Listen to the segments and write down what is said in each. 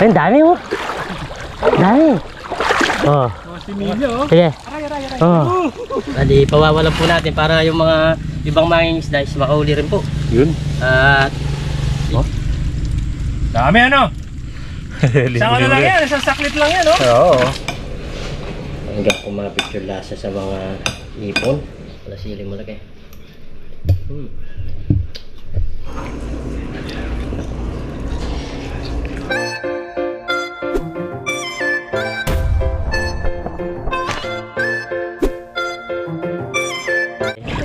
Ay, ang dami oh. Dami. Oh. Si Milyo, oh. Sige. Oh. Bali, pawawalan po natin para yung mga ibang mangingisda is makauli rin po. Yun. At Dami ano? Isang ano lang yan, isang saklit lang yan, oh. Oo. hanggang mga picture lasa sa mga ipon. Wala sili mo lagi. Hmm.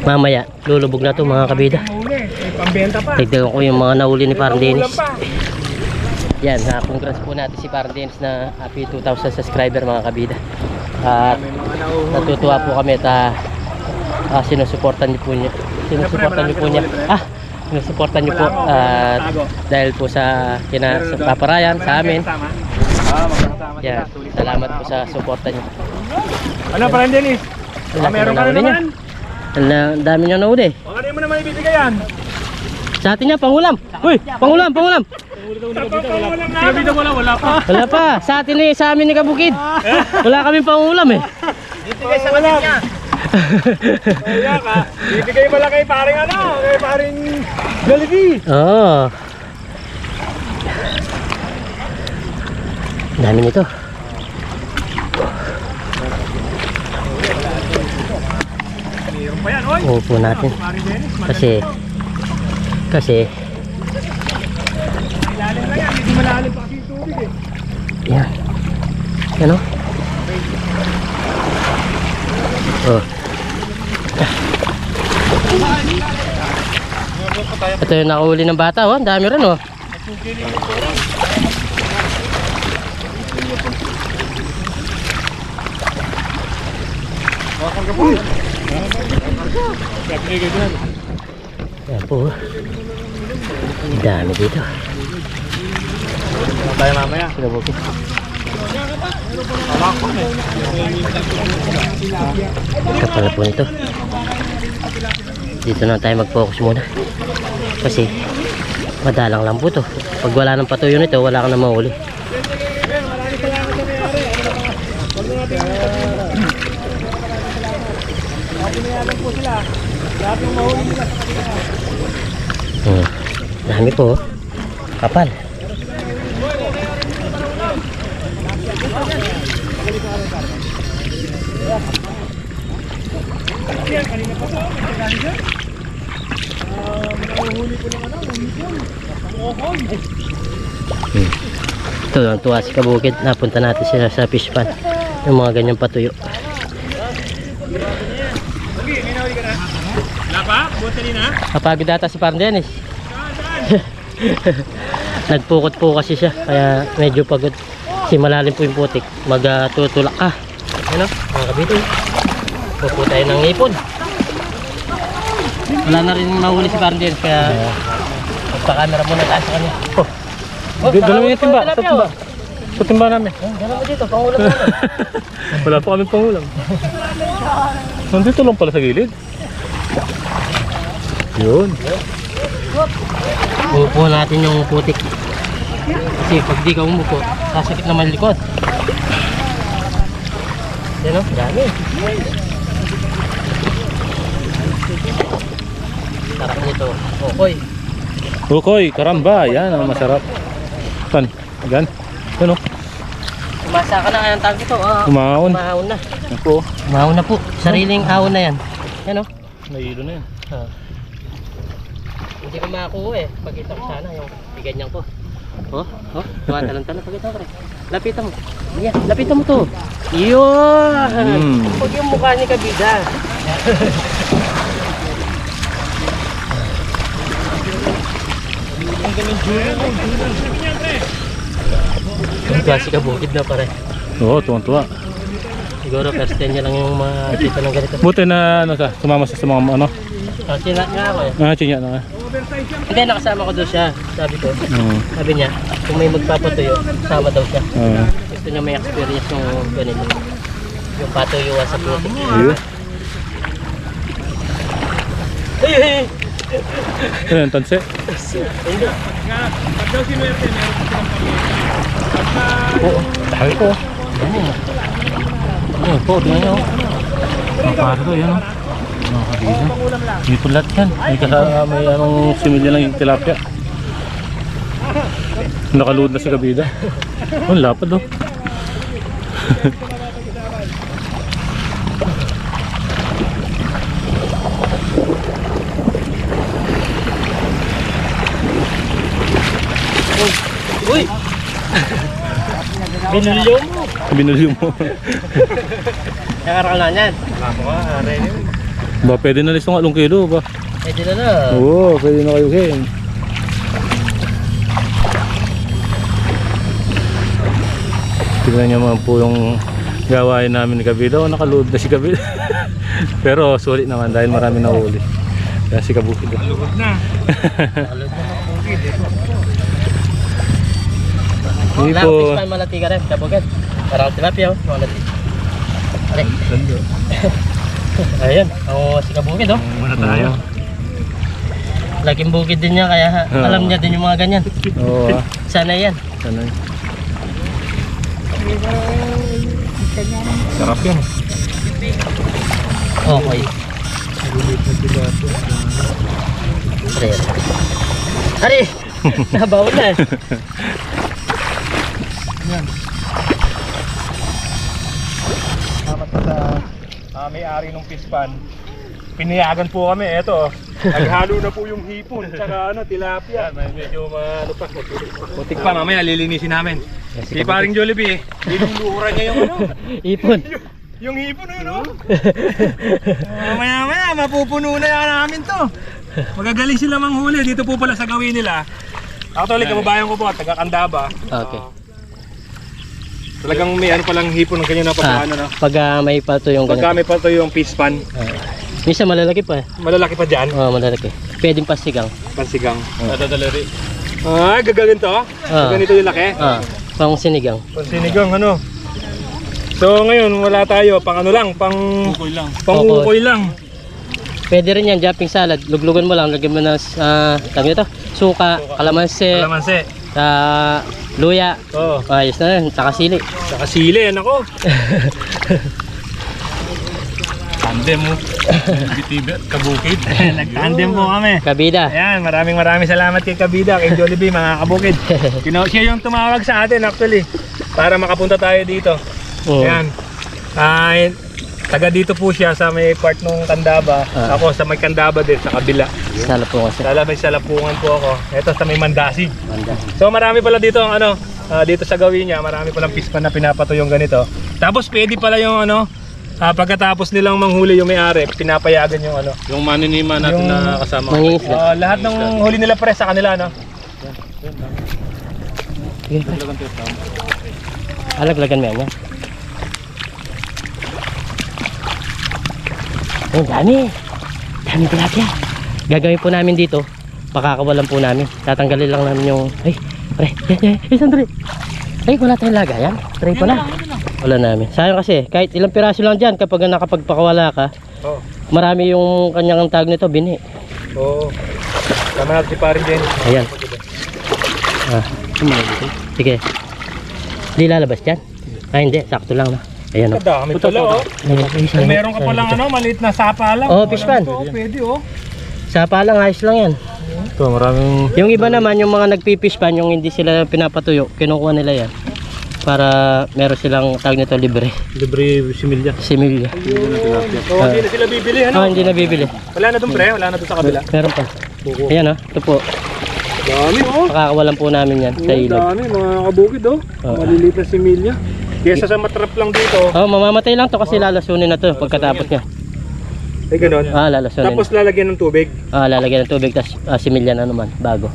Mamaya, lulubog na to mga kabida. Tignan ko yung mga nahuli ni Parang Dennis. Yan, ha, congrats po natin si Parang Dennis na happy 2,000 subscriber mga kabida. At natutuwa po kami at ah, ah, sinusuportan niyo po niya. Sinusuportan niyo po niya. Ah, sinusuportan niyo po at dahil po sa kina sa Papa Ryan, sa amin. Yan, salamat po sa suporta niyo. Ano pa rin, Dennis? Ah, meron na ka na naman. Ang dami niyo nahuli. Baka di mo naman ibibigay yan. Sa atin niya, pangulam. Uy, pangulam, pangulam. Kabida wala, wala pa. Wala pa. Sa atin eh, sa amin ni Kabukid. Wala kaming pangulam eh. Ibigay sa kanila niya. Kaya ka, ibigay mo lang kay paring ano, kay paring Jollibee. Oo. Oh. Dami nito. Meron pa yan, oy. Uupo natin. Dennis, Kasi, kasi, lang yan, eh. yan. Ano? Oh. Ito yung nakahuli ng bata, oh. Ang dami rin, oh. Yan po. Ang dami dito. Tayo mamaya. Sinabukit. Kapal po nito. Dito na tayo mag-focus muna. Kasi madalang lang po to. Pag wala ng patuyo nito, wala ka na mahuli. Hmm. Dami po. oh. Kapal. Ito, ang tuwa si Kabukid. Napunta natin sila sa fish pan. Yung mga ganyang patuyo. Kapagod data si Parang Dennis. Nagpukot po kasi siya. Kaya medyo pagod. Kasi malalim po yung putik. Magtutulak ka. Ano? Mga kabito. Pupo tayo ng ipon. Wala na rin mahuli si Parang Dennis. Kaya magpa-camera muna tayo sa kanya. Oh. Oh, Dalawang yung timba, sa timba. oh. Sa timba namin. Oh, Ganun mo dito, pangulam. Wala pa kami pangulam. Nandito lang pala sa gilid. Yun. Umupo natin yung putik. Kasi pag di ka umupo, sasakit naman likod. Yan o, dami. Sarap nito. Okoy. Bukoy, karamba. Yan ang masarap. Pan, gan. Ano? Umasa ka na kaya ang tawag ito. Ah, Umaon. umahon na. Ako. Umahon na po. Sariling ahon na yan. Yan o. Nahilo na yan. Ah. Hindi ko makakuha eh. Pagkita ko sana yung ganyan ko. Oh, oh, tuwa talang-talang pagkita ko pre. Lapitan mo. Yan, lapitan mo to. Yun! Mm. Huwag yung mukha ni Kabida. Ang klase ka bukid na pare. Oo, tuwang-tuwa. Siguro first time niya lang yung makita ng ganito. Buti na ano ka, sumama sa mga ano. Ah, sinat nga ako eh. Ah, chinya na. Hindi, nakasama ko doon siya. Sabi ko, Oo. sabi niya, kung may magpapatuyo, sama daw siya. Oo. Gusto niya may experience yung ganito. Yung patuyuan sa putik. Ayun. Ay, ay, ay. Ano tanse? Hindi. Pagka, pag daw sinuwerte, meron silang pamilya. Oo, po. Dami mo. Ayun po, tingnan nyo. Mga pare ko, yan o. Mga kabida. Dito lahat yan. May kasama, may anong similya lang yung tilapia. Nakaluod na si kabida. Oh, ang lapad oh. Uy! Binulyo mo. Binulyo mo. Nakaraan na yan. wala mo ka, yun. Ba, pwede na lisong along kilo ba? Pwede na na. Oo, pwede na kayo Ken. Tingnan niyo naman po yung gawain namin ni Kabida. Oh, nakaload na si Kabida. Pero sulit naman dahil marami na huli. Kaya si Kabukid. oh. Lugod na. Hindi Wala, po. fish pan malati ka rin. Kabugan. Parang tilapia oh. Malati. Alay. Ayan. Oo, si kabukid oh. Muna tayo. Laking bukid din niya kaya Oo. alam niya din yung mga ganyan. Oo, ah. Sana yan. Sana. Sarap yan. Okay. Ayan. Ari! Nabaw na eh. ah, may-ari ng pispan. Pinayagan po kami, eto. Naghalo na po yung hipon, tsaka ano, tilapia. medyo ma, ano pa, putik pa, mamaya lilinisin namin. Si paring Jollibee, linuluhuran niya yung ano, Ipon. yung hipon na yun, oh. Mamaya mamaya, mapupuno na yan namin to. Magagaling sila manghuli, dito po pala sa gawin nila. Actually, kababayan ko po, taga Candaba. Okay. Talagang may ano palang hipon ng kanya na Ah, papaano na. pag ah, may pato yung Pagka ganito. may pa ito yung pispan, Ah. Minsan malalaki pa eh. malalaki pa dyan, Oo, malalaki. Pwedeng pasigang. pansigang. Nadadala rin. Ah, gagawin to? Ah. Ganito yung laki? Ah, pang sinigang. Pansinigang, ano? So ngayon, wala tayo, pang ano lang, pang, Kukoy lang. pang Opo. ukoy lang. Pwede rin yan, jumping salad. Luglugan mo lang, lagyan mo ng uh, tawag nito, suka, kalamansi, Kalamansi. Ah, luya. Oo. Ayos na yun, saka sili. Saka sili, yan ako. Tandem mo. Bitibet, kabukid. Nagtandem po kami. Kabida. Ayan, maraming maraming salamat kay Kabida, kay Jollibee, mga kabukid. Kino, siya yung tumawag sa atin actually, para makapunta tayo dito. Oo. Ayan. Ay, taga dito po siya sa may part ng Kandaba. Ah. Ako sa may Kandaba din, sa kabila. Salap po kasi. Lala may salapungan po ako. Ito sa may Mandasig. Banda. So marami pala dito ang ano, ah, dito sa gawin niya, marami palang pispan na pinapatuyong ganito. Tapos pwede pala yung ano, ah, pagkatapos nilang manghuli yung may-ari, pinapayagan yung ano. Yung maninima natin Yung- na kasama. Mangingisda. Ah, lahat ng huli nila pre sa kanila, no? Alaglagan mo yan. Yan. Oh, dami. Dami tilapia. Gagawin po namin dito. Pakakawalan po namin. Tatanggalin lang namin yung... Ay, pre. Yan, yan. Ay, sandali. Ay, wala tayong lagayan. Try pa na. Wala namin. Sayang kasi, kahit ilang piraso lang dyan, kapag nakapagpakawala ka, Oo. marami yung kanyang tag nito, bini. Oo. Tama natin si parin din. Ayan. Ah, sige. Hindi lalabas dyan? Ah, hindi. Sakto lang na. Ayan o. Kadami pala, oh. Kung meron ka palang ano, maliit na sapa lang. Oo, fish pan. Oo, pwede, oh. Sa palang, ayos lang yan. Ito, maraming Yung iba naman, yung mga nagpipish pan, yung hindi sila pinapatuyo, kinukuha nila yan. Para meron silang tag nito libre. libre similya. Similya. Oo, hindi na sila bibili, ano? Ah, hindi na bibili. Wala na dun, pre. Wala na dun sa kabila. Meron pa. Ayan o, ito po. Dami, oh. Pakakawalan po namin yan sa Oh, ilog. dami, mga kabukid, oh. Oo. Maliliit na similya. Kesa sa matrap lang dito, Oh, mamamatay lang to kasi lalasunin na to pagkatapos niya. ay ganun. Ah, lalasunin. Tapos lalagyan ng tubig. Ah, lalagyan ng tubig tapos ah, similya na naman, bago.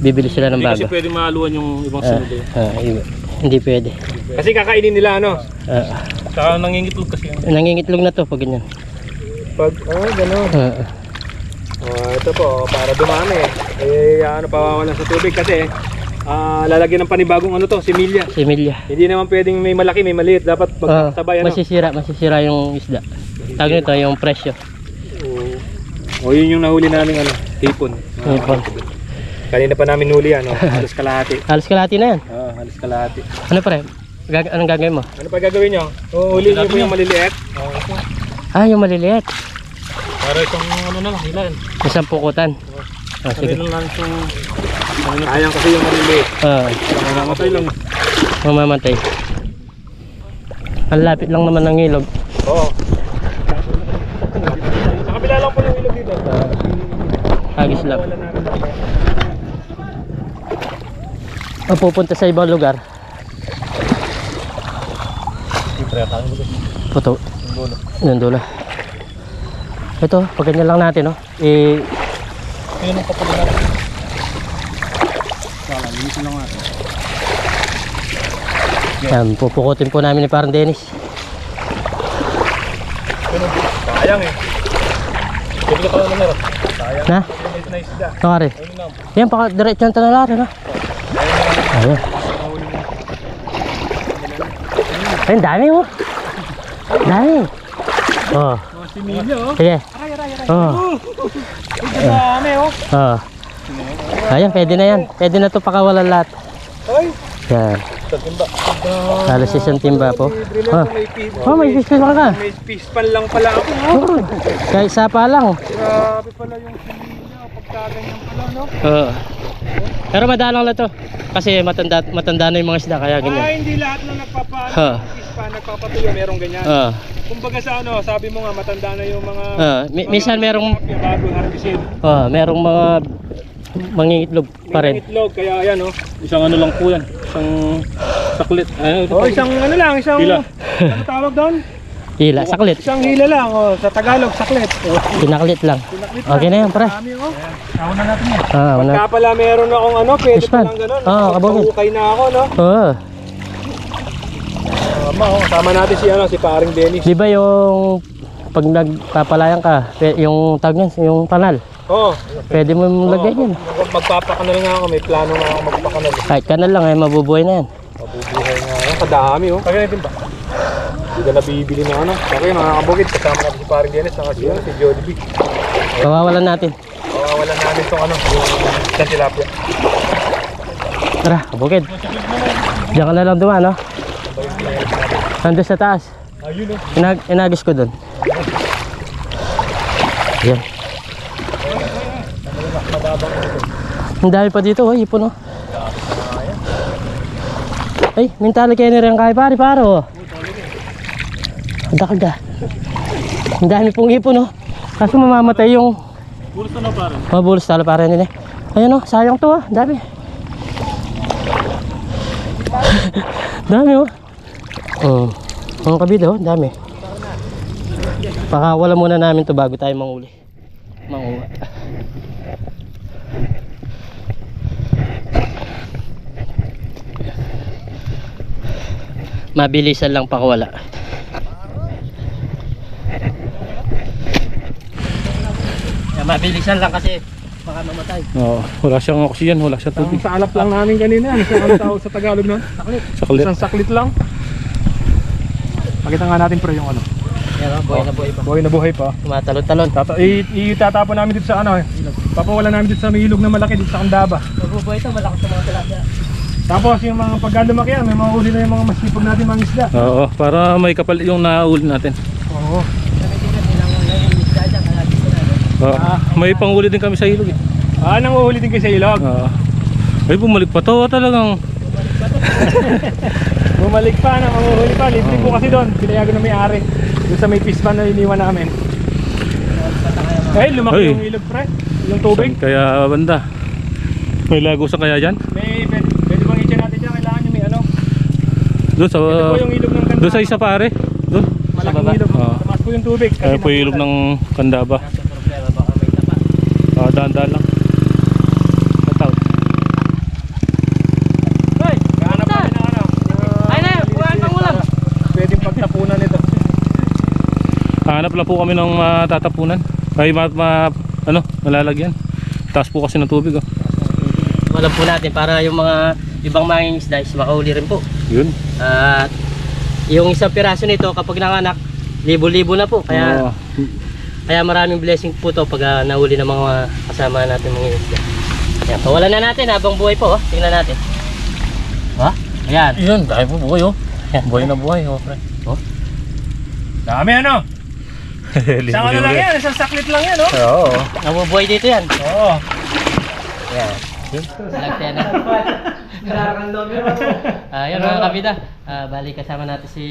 Bibili sila ng Hindi kasi bago. pwede mahaluan yung ibang Ah, similya. ah, iba. hindi pwede. Kasi kakainin nila, ano? Ah, Saka nangingitlog kasi yan. nangingitlog na to pag ganyan. Pag, ah, ganun. Ah, ah. Oh, ito po, para dumami. Eh, ano, pawawalan sa tubig kasi ah, lalagyan ng panibagong ano to, similya. similya. Hindi naman pwedeng may malaki, may maliit. Dapat Ah, magkasabay, ano? masisira, masisira yung isda. Tawag nito, yung presyo. Oo. O, yun yung nahuli namin, ano, hipon. Hipon. Kanina pa namin huli yan, oh. halos kalahati. Halos kalahati na yan. Oo, halos kalahati. Ano pre? Gag anong gagawin mo? Ano pa gagawin nyo? Uhuli nyo po yung maliliit. Oo, ito. Ah, yung maliliit. Para itong ano na lang, ilan. Isang pukutan. Ah, sige. Lang itong Sayang kasi yung maliliit. Ah, Namamatay lang. mamamatay. Ang lapit lang naman ng ilog. Oo. Sa kabila lang po yung ilog dito. Wala namin lang. O pupunta sa ibang lugar. Puto. Yung dulo. Ito, pag ganyan lang natin, no? Eh, Ayun ang kapag natin. Wala, linisin lang natin. yan, pupukutin po namin ni parang Dennis. Sayang eh. Pwede ka naman meron. Sayang. Na? May na isda. Lang. Yan, paka diretso ang tanalari, no? Ayun. Ayun, dami, oh. Dami. Oh, Oh, si Milyo oh. sige. Aray, aray, aray. Oh, dami oh. oh. Ayan, pwede na yan. Pwede na to pakawalan lahat. Ay, Yan. timba. Halos isang timba po. Oh, oh may fish lang ka. May fish pan lang pala ako. Oh. Kahit isa pa lang. Grabe pala yung si Milyo. Pagkaganyan pala no. Oo. Pero madalang na to. Kasi matanda, matanda na yung mga isda kaya Ah, ganyan. hindi lahat na nagpapaano. Ha. Fish pan nagpapatuyo. Merong ganyan. Oo. Kumbaga sa ano, sabi mo nga matanda na yung mga Ah, mi- minsan merong bago harvested. oh, merong mga mangingitlog pa rin. May itlog kaya ayan oh. Isang ano lang po yan. Isang saklit. Ano, Oh, isang ano lang, isang Hila. ano tawag doon? Hila, saklit. Isang hila lang oh, sa Tagalog saklit. Oh, Pinaklit lang. pinaklit Okay na yan, pre. Dami oh. Una natin yan. Ah, una. Kaya pala meron akong ano, pwede pa lang ganun. Oo, kabukid. Pahukay na ako no. Oo. Tama oh. Sama natin si ano, si paring Dennis. Di ba yung pag nagpapalayan ka, yung tag niyan, yung panal, Oh. pwede mo lagay yan. Mag- Magpapakanal nga ako, may plano nga ako magpakanal. Kahit kanal lang, eh, mabubuhay na yan. Mabubuhay nga ako. Kadami oh. Kaya din ba? Hindi ka nabibili ng ano. Okay mga kabukid, kasama natin si paring Dennis, saka si, ano, si Jody B. Kawawalan natin. Kawawalan namin itong ano, yung isang tilapia. Tara, bukid. Diyan ka na lang dumaan, no? Nandun sa taas. Ayun oh. Inag inagis ko doon. Yan. Ang dami pa dito, oh, ipon, oh. Ay, mentali kayo na rin kaya pare, paro. Ang dakalda. Ang dami pong ipon, oh. Kaso mamamatay yung Bulos na parang. mabulos talo para nila. Ayan, oh, sayang to, ah. Dami. dami, oh. Oh. Ang kabida, oh, dami. Pakawala muna namin to bago tayo manguli. Manguha. Mabilisan lang pakawala. Yeah, mabilisan lang kasi baka mamatay. Oo, wala siyang oxygen, wala siyang Ang tubig. saalap lang namin kanina. Ano sa tawag sa Tagalog nun? Saklit. Saklit. Isang saklit lang. Pakita nga natin pre yung ano. Yan, oh, buhay na buhay pa. Buhay na buhay pa. Tumatalon-talon. Tata itatapon namin dito sa ano eh. Papawala namin dito sa may ilog na malaki dito sa Kandaba. Mabubuhay ito, malakas sa mga tilapia. Tapos yung mga pagka lumaki yan, may mga uli na yung mga masipag natin mga isda. Oo, para may kapal yung nauli natin. Oo. Oo, may panghuli din kami sa ilog eh. Ah, nang uhuli din kayo sa ilog. Oo. Ay, bumalik pa to talagang. Bumalik pa na manguhuli pa. Libre po kasi doon. Pinayagan na may-ari. Doon sa may fish pan na iniwan namin. Eh, lumaki Ay. yung ilog pre. Yung tubig. Saan kaya banda? May lagusan kaya dyan? May pwede, pwede bang i-check natin dyan? Kailangan nyo may ano. Doon sa... Ito po yung ilog ng Kandaba. Doon sa isa pare. Doon. Malaking ilog. Oo. Tamas po yung tubig. Kaya po yung ilog ng Kandaba. Nasa problema, baka may tapa. Ah, daan-daan lang. Tataw. Hoy! Kahanap natin ng ano. Ay na, kuhaan pang ulam. Pwedeng pagtapunan nito. Hanap lang po kami ng matatapunan. Ay, ma, ma, ano, malalagyan. Taas po kasi ng tubig oh. Alam po natin para yung mga ibang manging isda is makauli rin po. Yun. At yung isang piraso nito kapag nanganak, libo-libo na po. Kaya Oo. Kaya maraming blessing po to pag ah, nahuli ng mga kasama natin mga isda. Yan, pawalan na natin habang buhay po. Oh. Tingnan natin. Ha? Ayan. Yun, dahil po buhay oh. Buhay na buhay oh, pre. Dami ano? Isang ano lang yan, isang saklit lang yan, oh. Oo. Nabubuhay dito yan. Oo. Yan. Select yan. Ah, yan mga kabida. Ah, bali kasama natin si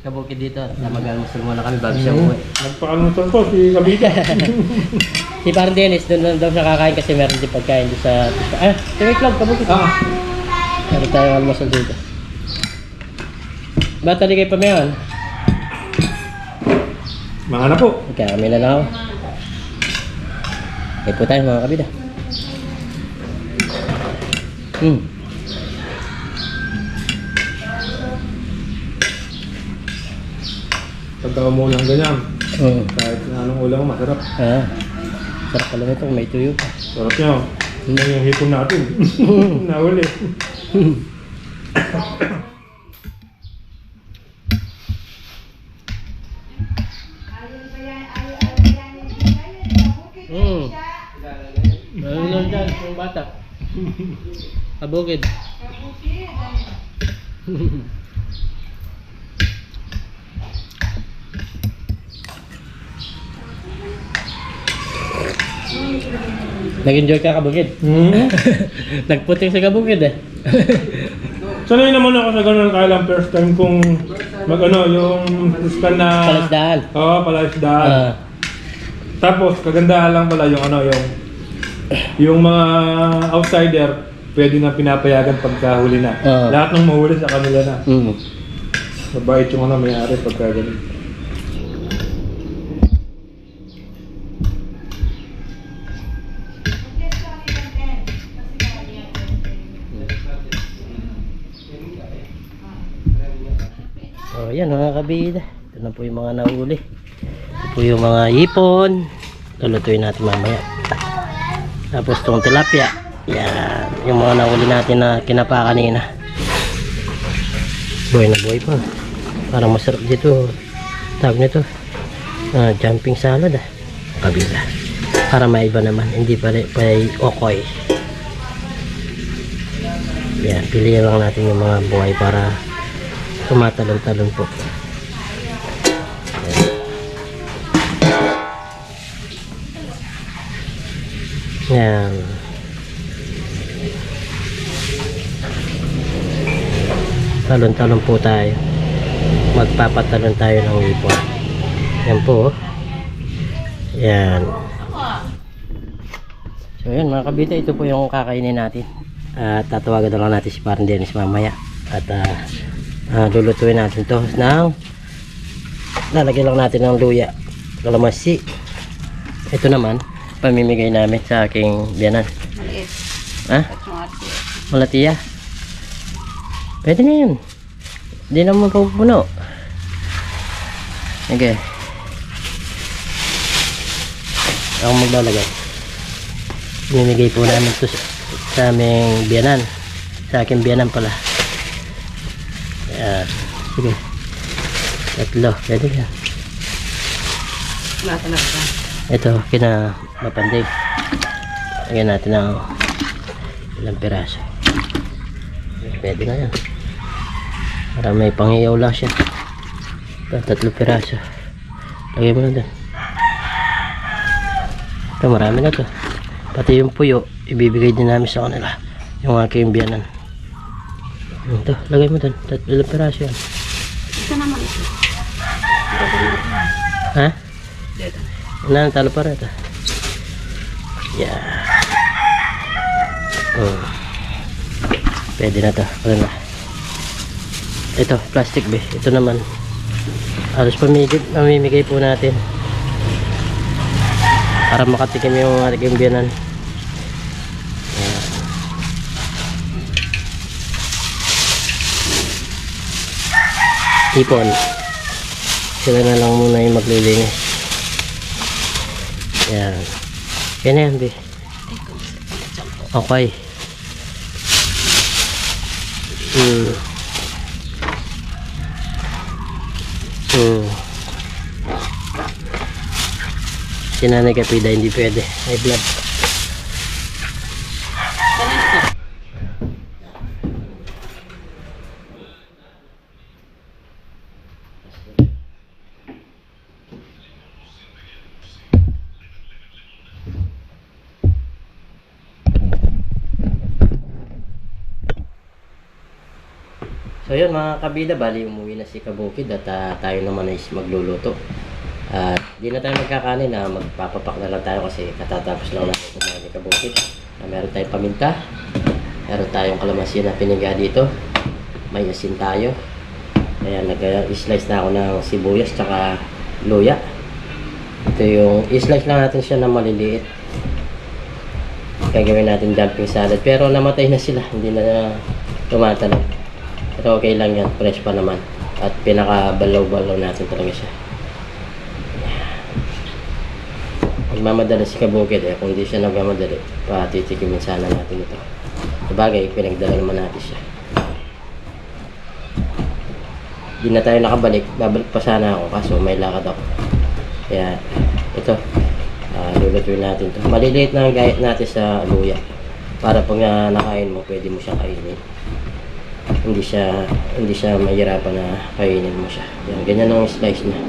Kabukid dito. Na mag-almusal muna kami bago siya umuwi. Nagpakalutan ko si Kabita. Si Parang Dennis, doon lang daw siya kakain kasi meron din pagkain doon sa... Ah, Timmy Club, Kabukid. ah, Meron tayong almusal dito. Ba't taligay pa mayon? mga na po. Kaya kami na lang ako. Okay po tayo mga kabida. Hmm. Pagka mo lang ganyan, Mm. kahit na anong ulam, masarap. Ah. Sarap pala nito kung may tuyo pa. Sarap niya. Hindi yung hipon natin. Nahuli. Hmm. Meron lang dyan, yung bata. Kabukid. Nag-enjoy ka kabukid? Hmm? Nagputing sa kabukid eh. Sanay naman ako sa ganun kaya lang first time kong mag ano, yung scan na... Palasdaan. Oo, palaisdaan. Ah. Tapos, kagandahan lang pala yung ano, yung yung mga outsider, pwede na pinapayagan pagka huli na. Oo. Lahat ng mahuli sa kanila na. mm. Mabait yung ano, may-ari pagka ganun. Yan mga kabida. Ito na po yung mga nahuli. Ito po yung mga ipon. Lulutuin natin mamaya. Tapos itong tilapia. Yan. Yung mga nahuli natin na kinapa kanina. Buhay na buhay pa. Parang masarap dito. Tawag nito. Ah, jumping salad ah. Kabila. Para maiba naman. Hindi pa pa okoy. Yan. Pilihan lang natin yung mga buhay para tumatalon-talon po. Yan. Talon-talon po tayo. Magpapatalon tayo ng ipon. Yan po. oh. Yan. So yan mga kabita, ito po yung kakainin natin. At tatawagan na lang natin si Parang Dennis mamaya. At ah, ah, lulutuin natin to ng lalagyan lang natin ng luya kalamansi ito naman pamimigay namin sa aking biyanan Maliit. ha? Malatiya pwede na yun hindi naman pupuno okay ako maglalagay pamimigay po namin to sa, sa aming biyanan sa aking biyanan pala Ayan. Sige. Tatlo. Pwede na. Ito, kina mapandig. Lagyan natin ng ilang piraso. Pwede na yan. Para may pangiyaw lang. Ito, tatlo piraso. Lagyan mo na dun. Ito, marami na to. Pati yung puyo, ibibigay din namin sa kanila. Yung aking biyanan. Ito, lagay mo dun. Tatlo ilang piraso yan. Ito naman ito. Ha? Ano, talo pa rin ito. Yeah. Oh. Pwede na to. Ano na. Ito, plastic be. Ito naman. Alos pamigay, mamimigay po natin. Para makatikim yung ating biyanan. Ayan. Ipon. Sila na lang muna yung maglilinis. Yan. Yan na yan, be. Okay. Hmm. Hmm. Si Nanay Kapida hindi pwede. May blood. So yun mga kabida, bali umuwi na si Kabukid at ah, tayo naman is magluluto. At di na tayo magkakanin na magpapapak na lang tayo kasi katatapos lang natin kumain ni Kabukid. Ah, meron tayong paminta, meron tayong kalamansi na piniga dito, may asin tayo. Kaya nag-slice na ako ng sibuyas tsaka luya. Ito yung, i-slice lang natin siya na maliliit. Gagawin natin dumpling salad. Pero namatay na sila, hindi na tumatalab. Pero okay lang yan, fresh pa naman. At pinaka-balaw-balaw natin talaga siya. Magmamadali si Kabukid eh. Kung di siya nagmamadali, patitikimin sana natin ito. Sabagay, pinagdala naman natin siya. Di na tayo nakabalik. Babalik pa sana ako kaso may lakad ako. Kaya ito, ah, lulutuin natin to. Maliliit na ang gayat natin sa luya. Para pag ah, nakain mo, pwede mo siyang kainin. Hindi siya hindi siya mahirapan na kainin mo siya. Yan, ganyan ang slice niya.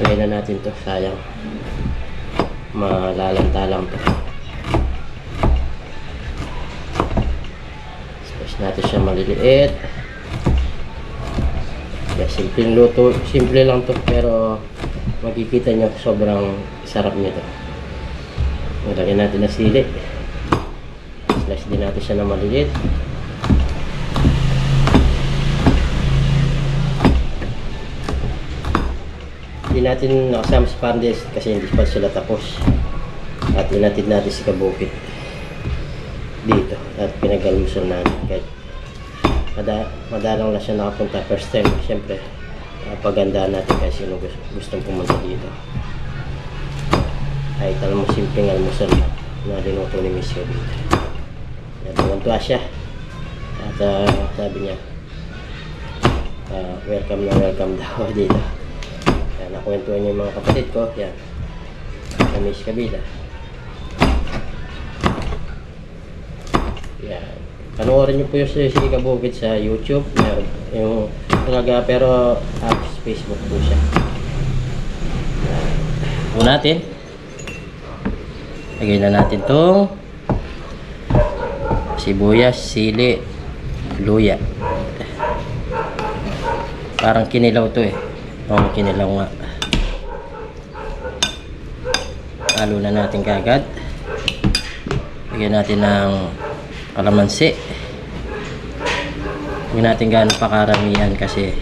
Lagyan na natin to, sayang. Malalanta lang to. Slice natin siya maliliit. Yeah, simpleng luto, simple lang to pero makikita nyo sobrang sarap nito. Lagyan natin na sili. Slice din natin siya na maliliit. Hindi natin nakasama si Pandes kasi hindi pa sila tapos. At inatid natin si Kabukit dito at pinagalmusal natin. Kahit mada, madalang na siya nakapunta first time. Siyempre, uh, pagandaan natin kasi sino gusto, gustong pumunta dito. Ay, alam mo, simpleng almusal na, na linuto ni Miss dito. At tuwan siya. At ah, sabi niya, ah, welcome na welcome daw dito. Yan, nakwentuhan niya yung mga kapatid ko. Yan. Sa Miss Kabila. Yan. Panoorin niyo po yung si Kabukid sa YouTube. Meron yung talaga pero apps Facebook po siya. Yan. Natin. Lagyan na natin tong sibuyas, sili, luya. Parang kinilaw to eh. Oo, kinilaw nga. Halo na natin kagad. Lagyan natin ng kalamansi. Huwag natin gaano pakaramihan kasi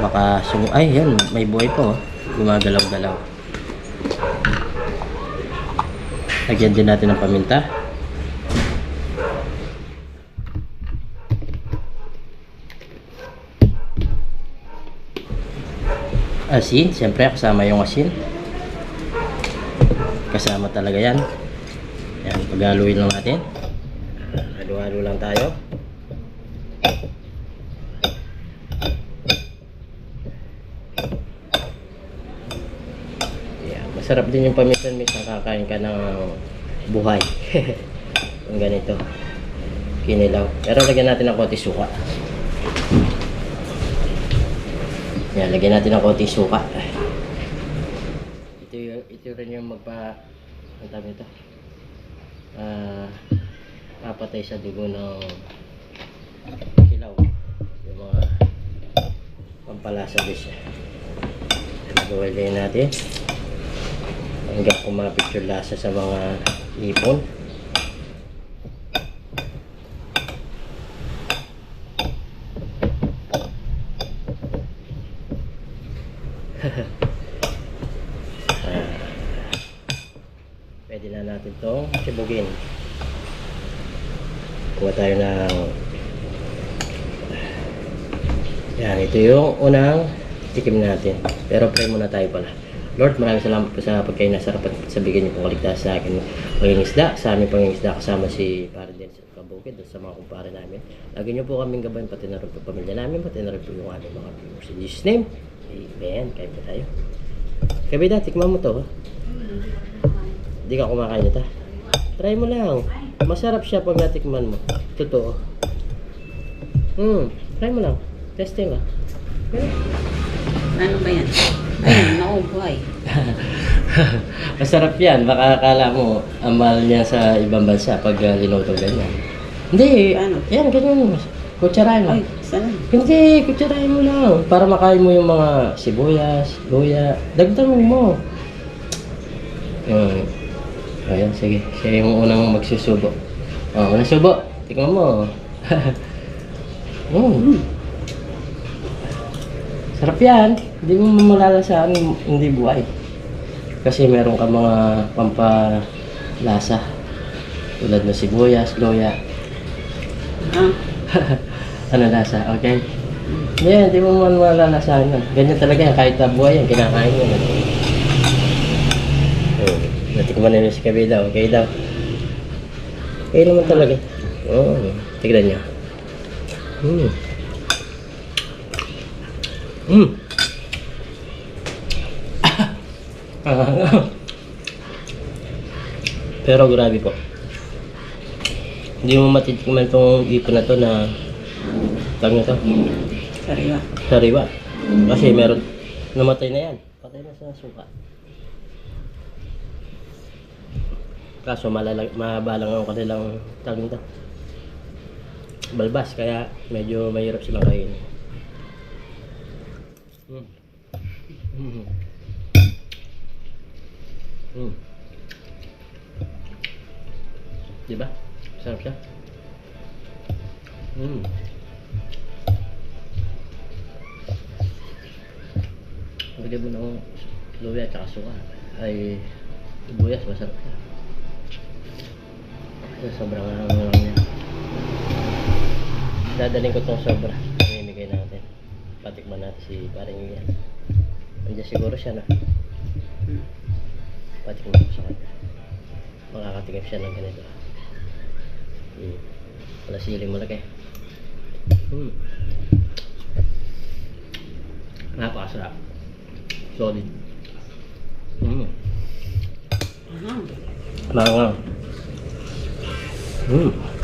baka sumu... Ay, yan. May buhay pa oh. Gumagalaw-galaw. Lagyan din natin ng paminta. Asin, siyempre kasama yung asin. Kasama talaga yan. Yan, paghaluin lang natin. Halo-halo lang tayo. Yan, masarap din yung paminsan-minsan kakain ka ng buhay. Yung ganito. Kinilaw. Pero lagyan natin ng konti suka. Yan, lagyan natin ng konti suka. Ito, yung, ito rin yung magpa... Ang tawag nito? Ah... papatay sa dugo ng kilaw. Yung mga pampalasa dish. Nagawalin natin. Hanggang kumapit yung lasa sa mga ipon. Pwede na natin itong sibugin. Kuha tayo ng yan, ito yung unang tikim natin. Pero pray muna tayo pala. Lord, maraming salamat po sa pagkain na sarap at sa bigyan niyo pong kaligtas sa akin pangingisda. Sa aming pangingisda kasama si Pare Dennis at Kabukid at sa mga kumpare namin. Lagi niyo po kaming gabayan pati na rin po pamilya namin pati na rin po yung aming mga viewers. In Jesus name, Amen. Kain po tayo. Kabida, tikman mo to. Hindi ka kumakain nito. Try mo lang. Masarap siya pag natikman mo. Totoo. Hmm, try mo lang. Testing ka. Ano ba yan? Ayun, naku, buhay. Masarap yan. Baka akala mo, ang mahal niya sa ibang bansa pag uh, linuto ganyan. Hindi, Paano? yan, ganyan. Kutsarahin mo. Ay, saan? Hindi, kutsarahin mo lang. Para makain mo yung mga sibuyas, luya. Dagdagan mo. Yun. Ayan, sige. Siya yung unang magsusubo. Oh, unang subo. Tingnan mo. mm. Sarap yan. Hindi mo malalasahan hindi buhay. Kasi meron ka mga pampalasa. Tulad ng sibuyas, luya. Ah, ano lasa, okay? Yan, di mo man malalasahan yun. Ganyan talaga yan, kahit na buhay yan, kinakain mo. Oh, natikman na si Kabi daw, okay daw. Okay naman talaga. Oo, oh, tignan niyo. Hmm. Hmm. Pero grabe po. Hindi mo matitikman tong ipon na to na tawag na to, sariwa. sariwa. Kasi meron, namatay na yan. Patay na sa suka. Kaso malalag, mahaba lang ang kanilang tawag nito. Balbas, kaya medyo mahirap silang kainin. Mm. Mm. Mm. Diba? Sarap siya. Mm. Lagyan mo ng luya at saka suka. Ay, buyas, masarap siya. Kasi sobrang ano lang niya. Dadaling ko itong sobra. Mamimigay natin. Patikman natin si paring yan. Andiyan siguro siya na. Patikman ko sa kanya. Makakatingin siya ng ganito. Hmm. Wala siling malaki. Hmm. Napakasarap. Solid. Hmm. Aha. Langang. Hmm.